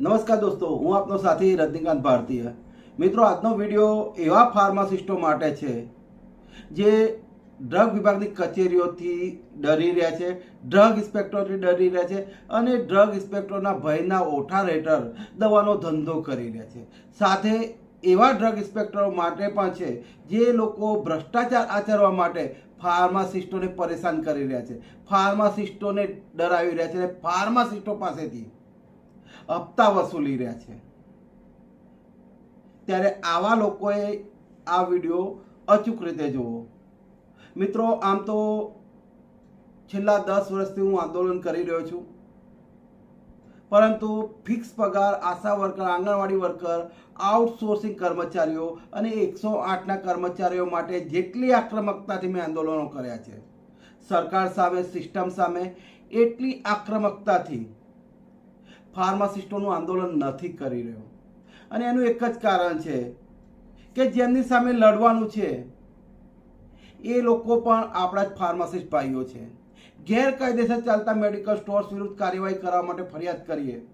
નમસ્કાર દોસ્તો, હું આપનો સાથી રજનીકાંત ભારતીય. મિત્રો, આજનો વીડિયો એવા ફાર્માસિસ્ટો માટે છે જે ડ્રગ વિભાગની કચેરીઓથી ડરી રહ્યા છે, ડ્રગ ઇન્સ્પેક્ટરથી ડરી રહ્યા છે અને ડ્રગ ઇન્સ્પેક્ટરના ભયના ઓઠાર હેઠળ દવાનો ધંધો કરી રહ્યા છે. સાથે એવા ડ્રગ ઇન્સ્પેક્ટરો માટે પણ છે જે લોકો ભ્રષ્ટાચાર આચરવા માટે ફાર્માસિસ્ટોને પરેશાન કરી રહ્યા છે. ફાર્માસિસ્ટોને ડરાવી રહ્યા છે અને ફાર્માસિસ્ટો પાસેથી હપ્તા વસૂલી રહ્યા છે. ત્યારે આવા લોકોએ આ વીડિયો અચૂક રીતે જોવો. મિત્રો, આમ તો છેલ્લા દસ વર્ષથી હું આંદોલન કરી રહ્યો છું. પરંતુ ફિક્સ પગાર, ASHA worker, anganwadi worker, outsourcing કર્મચારીઓ અને એકસો આઠના કર્મચારીઓ માટે જેટલી આક્રમકતાથી મેં આંદોલનો કર્યા છે. સરકાર સામે, સિસ્ટમ સામે એટલી આક્રમકતાથી ફાર્માસિસ્ટોનું આંદોલન નથી કરી રહ્યો. અને એનું એક જ કારણ છે કે જેમની સામે લડવાનું છે, એ લોકો પણ આપણા જ ફાર્માસિસ્ટ ભાઈઓ છે. ગેરકાયદેસર ચાલતા મેડિકલ સ્ટોર્સ વિરુદ્ધ કાર્યવાહી કરવા માટે ફરિયાદ કરીએ.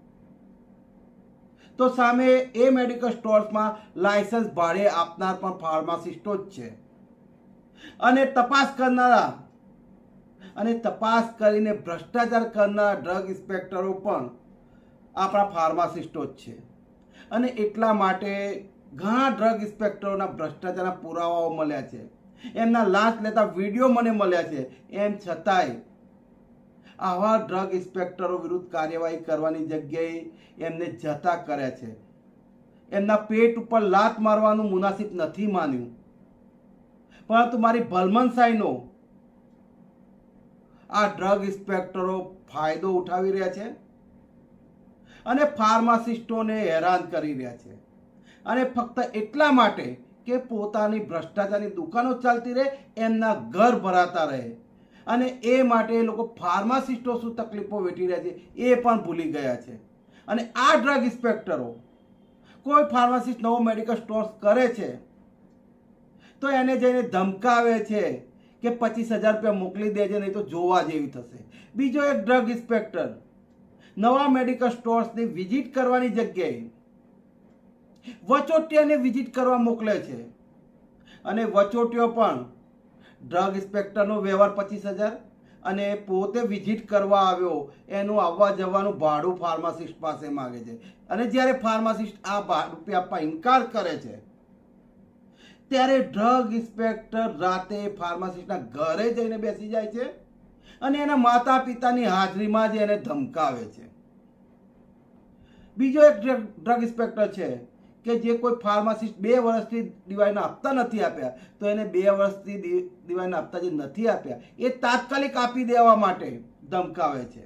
તો સામે એ મેડિકલ સ્ટોર્સમાં લાયસન્સ ભાડે આપનાર પણ ફાર્માસિસ્ટો જ છે. અને તપાસ કરનારા અને તપાસ કરીને ભ્રષ્ટાચાર કરનારા ડ્રગ ઇન્સ્પેક્ટરો પણ આપણા ફાર્માસિસ્ટો જ છે. અને એટલા માટે ઘણા ડ્રગ ઇન્સ્પેક્ટરોના ભ્રષ્ટાચારના પુરાવાઓ મળ્યા છે. એમના લાંચ લેતા વીડિયો મને મળ્યા છે. એમ છતાંય આવા ડ્રગ ઇન્સ્પેક્ટરો વિરુદ્ધ કાર્યવાહી કરવાની જગ્યાએ એમને જતા કર્યા છે. એમના પેટ ઉપર લાત મારવાનું મુનાસિબ નથી માન્યું. પરંતુ મારી ભલમનસાઈનો આ ડ્રગ ઇન્સ્પેક્ટરો ફાયદો ઉઠાવી રહ્યા છે. અને ફાર્માસિસ્ટોને હેરાન કરી રહ્યા છે. અને ફક્ત એટલા માટે કે પોતાની ભ્રષ્ટાચારની દુકાનો ચાલતી રહે, એમના ઘર ભરાતા રહે. અને એ માટે એ લોકો ફાર્માસિસ્ટો શું તકલીફો વેઠી રહ્યા છે, એ પણ ભૂલી ગયા છે. અને આ ડ્રગ ઇન્સ્પેક્ટરો કોઈ ફાર્માસિસ્ટ નવો મેડિકલ સ્ટોર્સ કરે છે, તો એને જઈને ધમકાવે છે કે પચીસ હજાર રૂપિયા મોકલી દેજે, નહીં તો જોવા જેવી થશે. બીજો એક ડ્રગ ઇન્સ્પેક્ટર નવા મેડિકલ સ્ટોર્સની વિઝિટ કરવાની જગ્યાએ વચોટિયાને વિઝિટ કરવા મોકલે છે. અને વચોટિયો પણ ડ્રગ ઇન્સ્પેક્ટરનો વ્યવહાર પચીસ હજાર અને પોતે વિઝિટ કરવા આવ્યો, એનું આવવા જવાનું ભાડું ફાર્માસિસ્ટ પાસે માગે છે. અને જ્યારે ફાર્માસિસ્ટ આ રૂપિયા આપવા ઇનકાર કરે છે, ત્યારે ડ્રગ ઇન્સ્પેક્ટર રાતે ફાર્માસિસ્ટના ઘરે જઈને બેસી જાય છે અને એના માતા પિતાની હાજરીમાં જ એને ધમકાવે છે. બીજો એક ડ્રગ ઇન્સ્પેક્ટર છે કે જે કોઈ ફાર્માસિસ્ટ બે વર્ષથી દિવાળીના હપ્તા નથી આપ્યા, તો એને બે વર્ષથી દિવાળીના હપ્તા જે નથી આપ્યા, એ તાત્કાલિક આપી દેવા માટે ધમકાવે છે.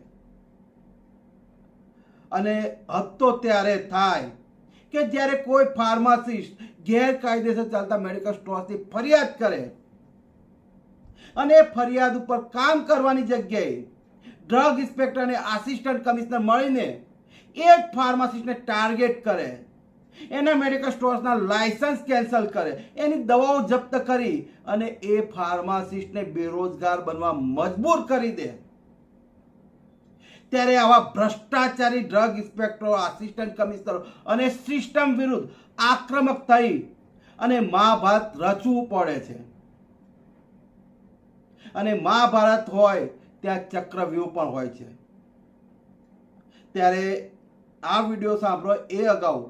અને હપ્તો ત્યારે થાય કે જ્યારે કોઈ ફાર્માસિસ્ટ ગેરકાયદેસર ચાલતા મેડિકલ સ્ટોર્સની ફરિયાદ કરે અને એ ફરિયાદ ઉપર કામ કરવાની જગ્યાએ ડ્રગ ઇન્સ્પેક્ટર અને આસિસ્ટન્ટ કમિશનર મળીને એ જ ફાર્માસિસ્ટને ટાર્ગેટ કરે, એના મેડિકલ સ્ટોર્સના લાયસન્સ કેન્સલ કરે, એની દવાઓ જપ્ત કરી અને એ ફાર્માસિસ્ટને બેરોજગાર બનવા મજબૂર કરી દે. ત્યારે આવા ભ્રષ્ટાચારી ડ્રગ ઇન્સ્પેક્ટરો આસિસ્ટન્ટ કમિશનરો અને સિસ્ટમ વિરુદ્ધ આક્રમક થઈ અને મહાભારત રચવું પડે છે. અને મહાભારત હોય, ત્યાં ચક્રવ્યૂહ પણ હોય છે. ત્યારે આ વીડિયો સાંભળો એ અગાઉ.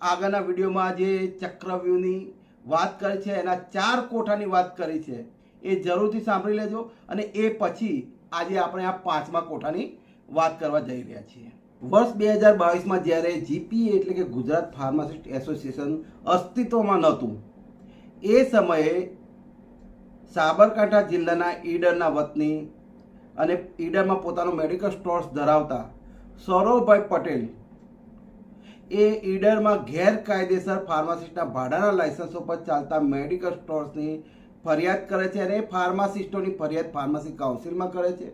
આગળના વિડીયોમાં જે ચક્રવ્યૂહની વાત કરી છે, એના ચાર કોઠાની વાત કરી છે, એ જરૂરથી સાંભળી લેજો અને એ પછી આજે આપણે આ પાંચમા કોઠાની વાત કરવા જઈ રહ્યા છીએ. વર્ષ બે હજાર બાવીસમાં જ્યારે જીપીએ એટલે કે ગુજરાત ફાર્માસિસ્ટ એસોસિએશન અસ્તિત્વમાં નહોતું, એ સમયે સાબરકાંઠા જિલ્લાના ઈડરના વતની અને ઈડરમાં પોતાનો મેડિકલ સ્ટોર્સ ધરાવતા સૌરભભાઈ પટેલ. એ ઈડરમાં ગેરકાયદેસર ફાર્માસિસ્ટના ભાડાના લાયસન્સ ઉપર ચાલતા મેડિકલ સ્ટોર્સની ફરિયાદ કરે છે અને એ ફાર્માસિસ્ટોની ફરિયાદ ફાર્મસી કાઉન્સિલમાં કરે છે.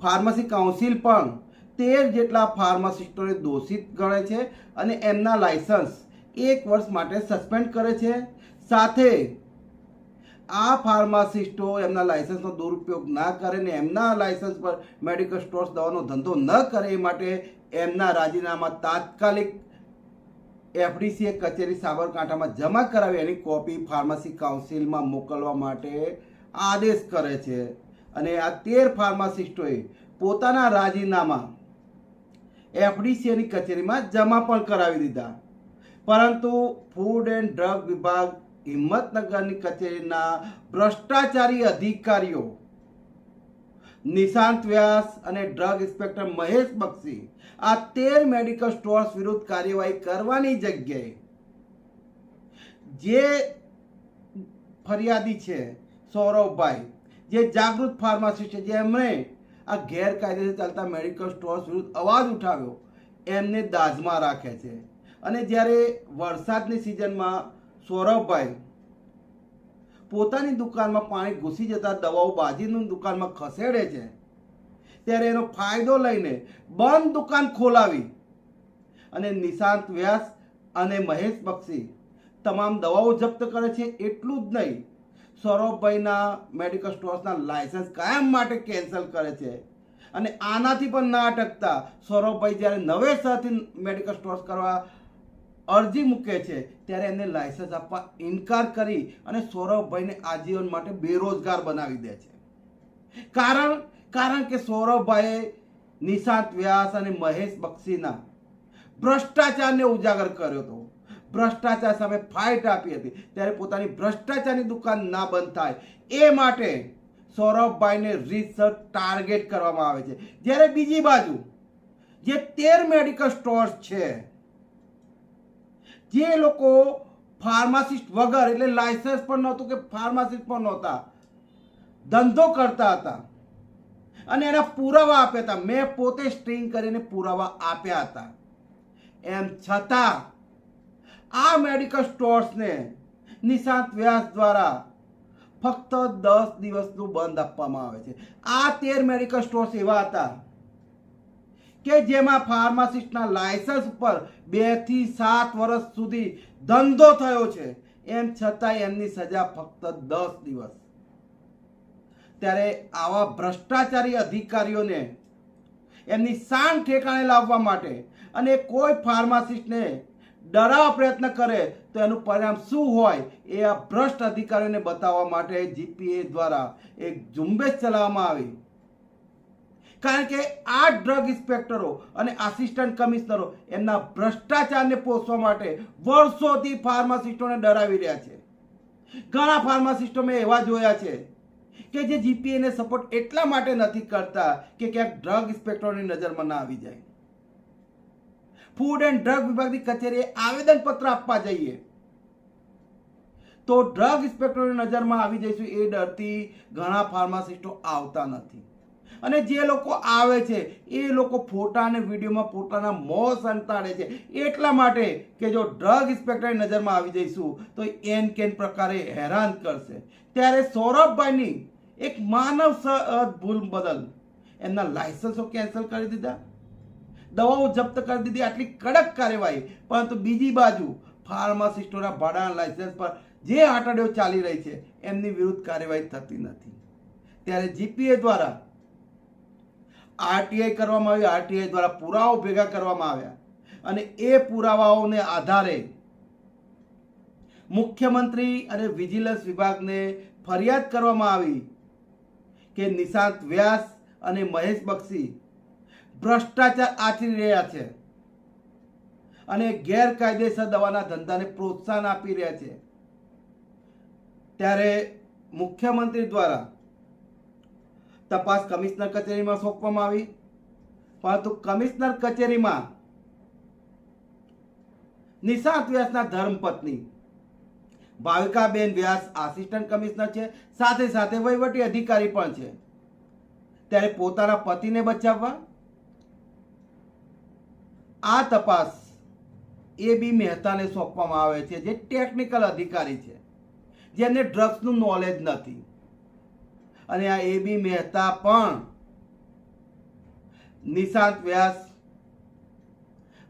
ફાર્મસી કાઉન્સિલ પણ તેર જેટલા ફાર્માસિસ્ટોને દોષિત ગણે છે અને એમના લાયસન્સ એક વર્ષ માટે સસ્પેન્ડ કરે છે. સાથે આ ફાર્માસિસ્ટો એમના લાયસન્સનો દુરુપયોગ ના કરે ને એમના લાયસન્સ પર મેડિકલ સ્ટોર્સ દવાનો ધંધો ન કરે એ માટે એમના રાજીનામા તાત્કાલિક એફડીસીએ કચેરી સાબરકાંઠામાં જમા કરાવી એની કોપી ફાર્મસી કાઉન્સિલમાં મોકલવા માટે આદેશ કરે છે. અને આ તેર ફાર્માસિસ્ટોએ પોતાના રાજીનામા એફડીસીએની કચેરીમાં જમા પણ કરાવી દીધા. પરંતુ ફૂડ એન્ડ ડ્રગ વિભાગ હિંમતનગરની કચેરીના ભ્રષ્ટાચારી અધિકારીઓ, નિશાંત વ્યાસ અને ડ્રગ ઇન્સ્પેક્ટર મહેશ બક્ષી આ તેર મેડિકલ સ્ટોર્સ વિરુદ્ધ કાર્યવાહી કરવાની જગ્યાએ જે ફરિયાદી છે સૌરભભાઈ, જે જાગૃત ફાર્માસી છે જેમણે આ ગેરકાયદેસર ચાલતા મેડિકલ સ્ટોર્સ વિરુદ્ધ અવાજ ઉઠાવ્યો, એમને દાઝમાં રાખે છે. અને જ્યારે વરસાદની સિઝનમાં સૌરભભાઈ, પોતાની દુકાનમાં પાણી ઘૂસી જતા દવાઓ બાજીની દુકાનમાં ખસેડે છે, ત્યારે એનો ફાયદો લઈને બંધ દુકાન ખોલાવી. અને નિશાંત વ્યાસ અને મહેશ બક્ષી તમામ દવાઓ જપ્ત કરે છે એટલું જ નહીં, સૌરભભાઈના મેડિકલ સ્ટોર્સના લાયસન્સ કાયમ માટે કેન્સલ કરે છે. અને આનાથી પણ ના અટકતા સૌરભભાઈ જ્યારે નવેસરથી મેડિકલ સ્ટોર્સ કરવા અરજી મૂકે છે, ત્યારે એને લાયસન્સ આપવા ઇનકાર કરી અને સૌરભભાઈને આજીવન માટે બેરોજગાર બનાવી દે છે. કારણ કારણ કે સૌરભભાઈએ નિશાંત વ્યાસ અને મહેશ બક્ષીના ભ્રષ્ટાચારને ઉજાગર કર્યો હતો. ભ્રષ્ટાચાર સામે ફાઇટ આપી હતી. ત્યારે પોતાની ભ્રષ્ટાચારની દુકાન ના બંધ થાય. એ માટે સૌરભભાઈને રીતસર ટાર્ગેટ કરવામાં આવે છે. જ્યારે બીજી બાજુ, જે તેર મેડિકલ સ્ટોર્સ છે જે લોકો ફાર્માસિસ્ટ વગર, એટલે લાયસન્સ પણ નહોતું કે ફાર્માસિસ્ટ પણ નહોતા, ધંધો કરતા હતા. અને એના પુરાવા આપ્યા હતા. મેં પોતે સ્ટ્રિંગ કરીને પુરાવા આપ્યા હતા. એમ છતાં, આ મેડિકલ સ્ટોર્સને નિશાંત વ્યાસ દ્વારા ફક્ત દસ દિવસનું બંધ આપવામાં આવે છે. આ તેર મેડિકલ સ્ટોર્સ એવા હતા કે જેમાં ફાર્માસિસ્ટના લાયસન્સ ઉપર બેથી સાત વર્ષ સુધી ધંધો થયો છે. એમ છતાં એમની સજા ફક્ત દસ દિવસ. ત્યારે આવા ભ્રષ્ટાચારી અધિકારીઓને એમની શાન ઠેકાણે લાવવા માટે અને કોઈ ફાર્માસિસ્ટને ડરાવવા પ્રયત્ન કરે તો એનું પરિણામ શું હોય એ આ ભ્રષ્ટ અધિકારીઓને બતાવવા માટે જીપીએ દ્વારા એક ઝુંબેશ ચલાવવામાં આવી. કારણ કે આ ડ્રગ ઇન્સ્પેક્ટરો અને આસિસ્ટન્ટ કમિશનરો એમના ભ્રષ્ટાચારને પોષવા માટે વર્ષોથી ફાર્માસિસ્ટોને ડરાવી રહ્યા છે. ઘણા ફાર્માસિસ્ટો મેં એવા જોયા છે કે જે જીપીએને સપોર્ટ એટલા માટે નથી કરતા કે ક્યાંક ડ્રગ ઇન્સ્પેક્ટરોની નજરમાં ના આવી જાય. ફૂડ એન્ડ ડ્રગ વિભાગની કચેરીએ આવેદનપત્ર આપવા જઈએ. તો ડ્રગ ઇન્સ્પેક્ટરની નજરમાં આવી જઈશું એ ડરથી ઘણા ફાર્માસિસ્ટો આવતા નથી. અને જે લોકો આવે છે, એ લોકો ફોટા અને વિડીયોમાં પોતાના મોં સંતાડે છે. એટલા માટે કે જો ડ્રગ ઇન્સ્પેક્ટરની નજરમાં આવી જઈશું, તો એન કેન પ્રકારે હેરાન કરશે. ત્યારે સૌરભભાઈની એક માનવ ભૂલ બદલ એમના લાયસન્સો કેન્સલ કરી દીધા. દવાઓ જપ્ત કરી દીધી, આટલી કડક કાર્યવાહી. પરંતુ બીજી બાજુ ફાર્માસિસ્ટોના ભાડાના લાયસન્સ પર જે આટડીઓ ચાલી રહી છે, એમની વિરુદ્ધ કાર્યવાહી થતી નથી. ત્યારે જીપીએ દ્વારા આરટીઆઈ કરવામાં આવી આરટીઆઈ દ્વારા પુરાવો ભેગા કરવામાં આવ્યા. અને એ પુરાવાઓને આધારે મુખ્યમંત્રી અને વિજિલન્સ વિભાગને ફરિયાદ કરવામાં આવી કે નિશાંત વ્યાસ અને મહેશ બક્ષી ભ્રષ્ટાચાર આચરી રહ્યા છે અને ગેરકાયદેસર દવાના ધંધાને પ્રોત્સાહન આપી રહ્યા છે. ત્યારે મુખ્યમંત્રી દ્વારા તપાસ કમિશનર કચેરીમાં સોંપવામાં આવી. પરંતુ કમિશનર કચેરીમાં નિશાંત વ્યાસના ધર્મપત્ની ભાવિકાબેન વ્યાસ આસિસ્ટન્ટ કમિશનર છે, સાથે સાથે વહીવટી અધિકારી પણ છે. ત્યારે પોતાના પતિને બચાવવા આ તપાસ એ બી મહેતાને સોંપવામાં આવે છે, જે ટેકનિકલ અધિકારી છે, જેમને ડ્રગ્સનું નોલેજ નથી. અને આ એ બી મહેતા પણ નિશાંત વ્યાસ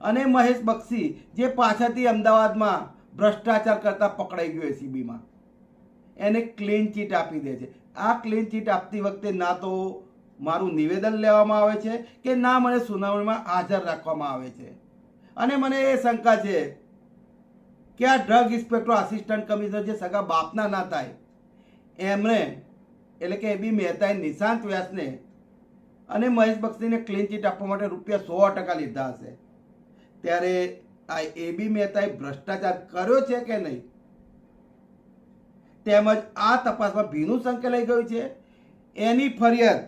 અને મહેશ બક્ષી જે પાછળથી અમદાવાદમાં ભ્રષ્ટાચાર કરતા પકડાઈ ગયો એસીબીમાં. એને ક્લીન ચીટ આપી દે છે. આ ક્લીન ચીટ આપતી વખતે ના તો મારું નિવેદન લેવામાં આવે છે કે ના મને સુનાવણીમાં હાજર રાખવામાં આવે છે. અને મને એ શંકા છે કે આ ડ્રગ ઇન્સ્પેક્ટર આસિસ્ટન્ટ કમિશનર જે સગા બાપના ના થાય, એમણે એટલે કે એ બી મહેતાએ નિશાંત વ્યાસને અને મહેશ બક્ષીને ક્લીન ચીટ આપવા માટે રૂપિયા સો ટકા લીધા હશે. ત્યારે આ એ બી મહેતાએ ભ્રષ્ટાચાર કર્યો છે કે નહીં? તેમજ આ તપાસમાં ભીનું સંકેલાઈ ગયું છે. એની ફરિયાદ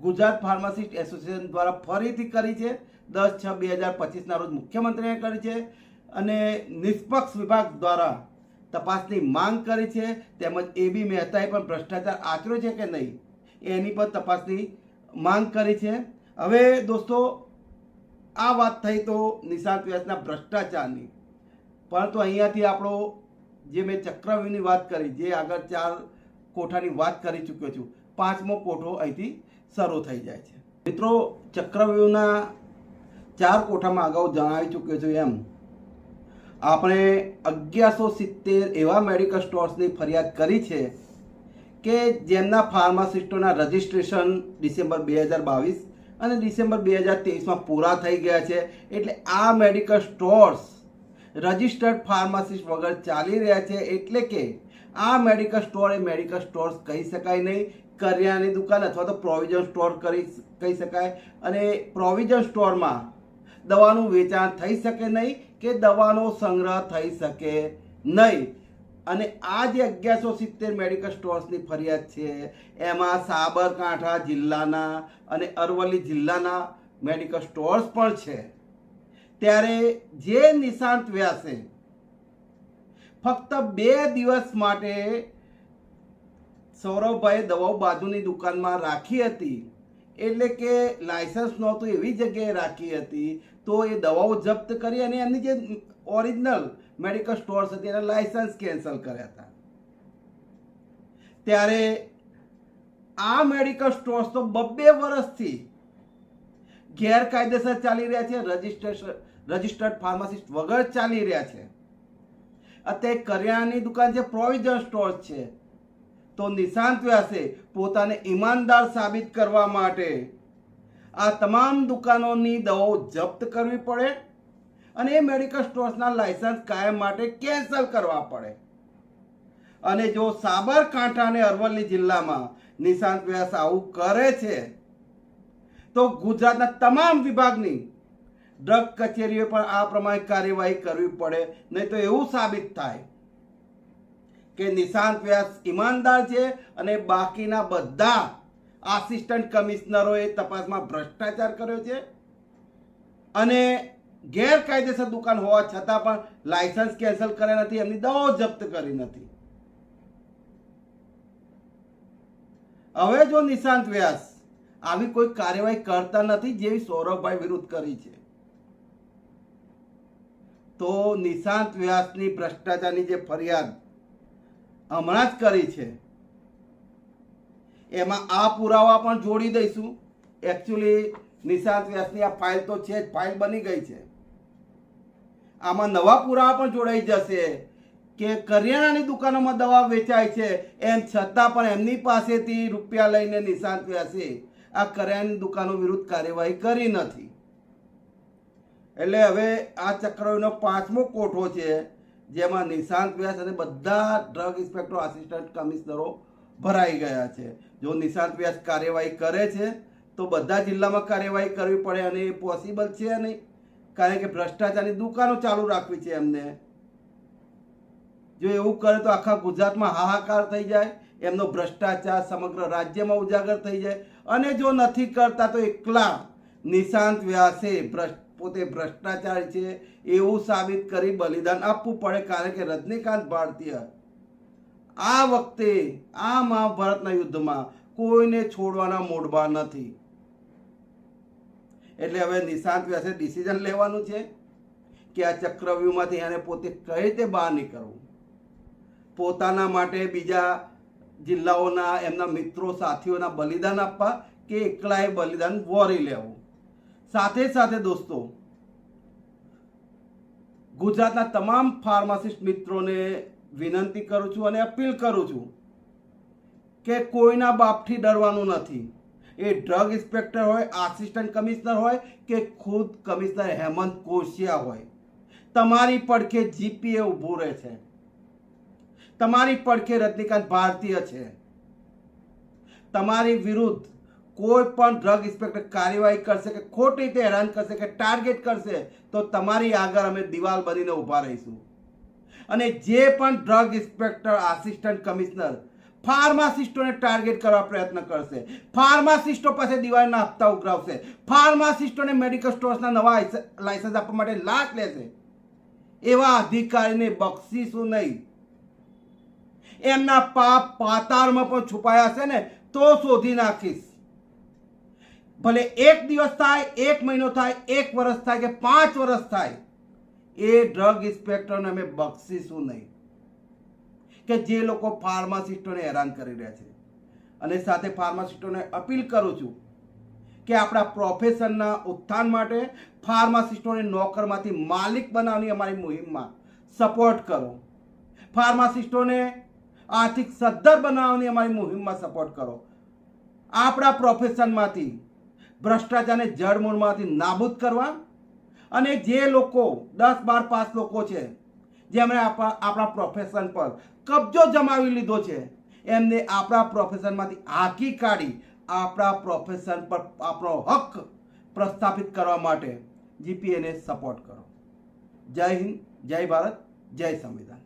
ગુજરાત ફાર્માસિસ્ટ એસોસિએશન દ્વારા ફરીથી કરી છે. દસ છ બે હજાર પચીસના રોજ મુખ્યમંત્રીએ કરી છે. અને નિષ્પક્ષ વિભાગ દ્વારા તપાસની માંગ કરી છે, તેમજ એ બી મહેતાએ પણ ભ્રષ્ટાચાર આચર્યો છે કે નહીં, એની પણ તપાસની માંગ કરી છે. હવે દોસ્તો, આ વાત થઈ તો નિશાંત વ્યાસના ભ્રષ્ટાચારની. પરંતુ અહીંયાથી આપણો જે મેં ચક્રવ્યૂહની વાત કરી, જે આગળ ચાર કોઠાની વાત કરી ચૂક્યો છું, પાંચમો કોઠો અહીંથી શરૂ થઈ જાય છે. મિત્રો, ચક્રવ્યૂહના ચાર કોઠામાં અગાઉ જણાવી ચૂક્યો છું એમ. આપણે અગિયારસો સિત્તેર એવા મેડિકલ સ્ટોર્સની ફરિયાદ કરી છે કે જેમના ફાર્માસિસ્ટોના રજિસ્ટ્રેશન ડિસેમ્બર બે હજાર બાવીસ અને ડિસેમ્બર બે હજાર તેવીસમાં પૂરા થઈ ગયા છે. એટલે આ મેડિકલ સ્ટોર્સ રજિસ્ટર્ડ ફાર્માસિસ્ટ વગર ચાલી રહ્યા છે એટલે કે આ મેડિકલ સ્ટોર એ મેડિકલ સ્ટોર્સ કહી શકાય નહીં. કરિયાની દુકાન અથવા તો પ્રોવિઝન સ્ટોર કરી કહી શકાય. અને પ્રોવિઝન સ્ટોરમાં દવાનું વેચાણ થઈ શકે નહીં. કે દવાનો સંગ્રહ થઈ શકે નહીં. અને આ જે અગિયારસો સિત્તેર મેડિકલ સ્ટોર્સની ફરિયાદ છે, એમાં સાબરકાંઠા જિલ્લાના અને અરવલ્લી જિલ્લાના મેડિકલ સ્ટોર્સ પણ છે. ત્યારે જે નિશાંત વ્યાસે ફક્ત બે દિવસ માટે સૌરભભાઈ દવાઓ બાજુની દુકાનમાં રાખી હતી એટલે કે લાયસન્સ નહોતું એવી જગ્યાએ રાખી હતી, તો એ દવાઓ જપ્ત કરી અને એમની જે ઓરિજિનલ મેડિકલ સ્ટોર્સ હતી, એના લાયસન્સ કેન્સલ કર્યા હતા. ત્યારે આ મેડિકલ સ્ટોર્સ તો બબ્બે વર્ષથી ગેરકાયદેસર ચાલી રહ્યા છે રજિસ્ટ્રેશન રજિસ્ટર્ડ ફાર્માસિસ્ટ વગર ચાલી રહ્યા છે. અત્યારે કરિયાણાની દુકાન છે પ્રોવિઝન સ્ટોર્સ છે તો નિશાંત વ્યાસે પોતાને ઈમાનદાર સાબિત કરવા માટે આ તમામ દુકાનોની દવાઓ જપ્ત કરવી પડે અને એ મેડિકલ સ્ટોર્સના લાયસન્સ કાયમ માટે કેન્સલ કરવા પડે. અને જો સાબરકાંઠા અને અરવલ્લી જિલ્લામાં નિશાંત વ્યાસ આવું કરે છે, તો ગુજરાતના તમામ વિભાગની ડ્રગ કચેરીઓ પણ આ પ્રમાણે કાર્યવાહી કરવી પડે, નહીં તો એવું સાબિત થાય. કે નિશાંત વ્યાસ ઈમાનદાર છે અને બાકીના બધા આસિસ્ટન્ટ કમિશનરોએ તપાસમાં ભ્રષ્ટાચાર કર્યો છે. અને ગેરકાયદેસર દુકાન હોવા છતાં પણ લાયસન્સ કેન્સલ કર્યા નથી, એમની દવાઓ જપ્ત કરી નથી. હવે જો નિશાંત વ્યાસ આવી કોઈ કાર્યવાહી કરતા નથી જેવી સૌરભભાઈ વિરુદ્ધ કરી છે, તો નિશાંત વ્યાસની ભ્રષ્ટાચારની જે ફરિયાદ હમણાં જ કરી છે. એમાં આ પુરાવા પણ જોડી દઈશું. એકચ્યુઅલી નિશાંત વ્યાસની આ ફાઇલ તો છે જ ફાઇલ બની ગઈ છે. આમાં નવા પુરાવા પણ જોડાઈ જશે કે કરિયાણાની દુકાનોમાં દવા વેચાય છે, એમ છતાં પણ એમની પાસેથી રૂપિયા લઈને નિશાંત વ્યાસે આ કરિયાણાની દુકાનો વિરુદ્ધ કાર્યવાહી કરી નથી. એટલે હવે આ ચક્રવ્યૂહનો પાંચમો કોઠો છે જેમાં નિશાંત વ્યાસ અને બધા ડ્રગ ઇન્સ્પેક્ટર આસિસ્ટન્ટ કમિશનરો ભરાઈ ગયા છે. જો નિશાંત વ્યાસ કાર્યવાહી કરે છે, તો બધા જિલ્લામાં કાર્યવાહી કરવી પડે અને એ પોસિબલ છે નહીં. કારણ કે ભ્રષ્ટાચારની દુકાનો ચાલુ રાખવી છે એમને. જો એવું કરે તો આખા ગુજરાતમાં હાહાકાર થઈ જાય, એમનો ભ્રષ્ટાચાર સમગ્ર રાજ્યમાં ઉજાગર થઈ જાય. અને જો નથી કરતા તો એકલા નિશાંત વ્યાસે ભ્રષ્ટ પોતે ભ્રષ્ટાચાર છે એવું સાબિત કરી બલિદાન આપવું પડે, કારણ કે રજનીકાંત ભારતીય આ વખતે આ મહાભારતના યુદ્ધમાં કોઈને છોડવાના મૂડમાં નથી. એટલે હવે નિશાંત વ્યાસે ડિસિઝન લેવાનું છે કે આ ચક્રવ્યૂહમાંથી એને પોતે કઈ રીતે બહાર નીકળવું. પોતાના માટે બીજા જિલ્લાઓના એમના મિત્રો સાથીઓના બલિદાન આપવા કે એકલાએ બલિદાન વોરી લેવું. સાથે સાથે દોસ્તો, ગુજરાતના તમામ ફાર્માસિસ્ટ મિત્રોને વિનંતી કરું છું અને અપીલ કરું છું કે કોઈના બાપથી ડરવાનું નથી. એ ડ્રગ ઇન્સ્પેક્ટર હોય, આસિસ્ટન્ટ કમિશનર હોય કે ખુદ કમિશનર હેમંત કોશિયા હોય. તમારી પડખે જીપીએ ઊભું રહે છે. તમારી પડખે રજનીકાંત ભારતીય છે. તમારી વિરુદ્ધ કોઈ પણ ડ્રગ ઇન્સ્પેક્ટર કાર્યવાહી કરશે કે ખોટી રીતે હેરાન કરશે કે ટાર્ગેટ કરશે, તો તમારી આગળ અમે દિવાલ બનીને ઊભા રહીશું. અને જે પણ ડ્રગ ઇન્સ્પેક્ટર આસિસ્ટન્ટ કમિશનર ફાર્માસિસ્ટોને ટાર્ગેટ કરવા પ્રયત્ન કરશે ફાર્માસિસ્ટો પાસે દિવાળીના હપ્તા ઉઘરાવશે ફાર્માસિસ્ટોને મેડિકલ સ્ટોર્સના નવા લાયસન્સ આપવા માટે લાટ લેશે, એવા અધિકારીને બક્ષીશું નહીં. એમના પાપ પાતાળમાં પણ છુપાયા છે ને, તો શોધી નાખીશ. ભલે એક દિવસ થાય, એક મહિનો થાય, એક વર્ષ થાય કે પાંચ વર્ષ થાય, એ ડ્રગ ઇન્સ્પેક્ટરને અમે બક્ષીશું નહીં. કે જે લોકો ફાર્માસિસ્ટોને હેરાન કરી રહ્યા છે. અને સાથે ફાર્માસિસ્ટોને અપીલ કરું છું કે આપણા પ્રોફેશનના ઉત્થાન માટે ફાર્માસિસ્ટોને નોકરમાંથી માલિક બનાવવાની અમારી મુહિમમાં સપોર્ટ કરો. ફાર્માસિસ્ટોને આર્થિક સદ્ધર બનાવવાની અમારી મુહિમમાં સપોર્ટ કરો. આપણા પ્રોફેશનમાંથી ભ્રષ્ટાચારને જળમૂળમાંથી નાબૂદ કરવા અને જે લોકો, દસ બાર પાંચ લોકો છે, જેમણે આપણા પ્રોફેશન પર કબજો જમાવી લીધો છે, એમને આપણા પ્રોફેશનમાંથી હાંકી કાઢી આપણા પ્રોફેશન પર આપણો હક પ્રસ્થાપિત કરવા માટે જીપીએને સપોર્ટ કરો. જય હિન્દ, જય ભારત, જય સંવિધાન.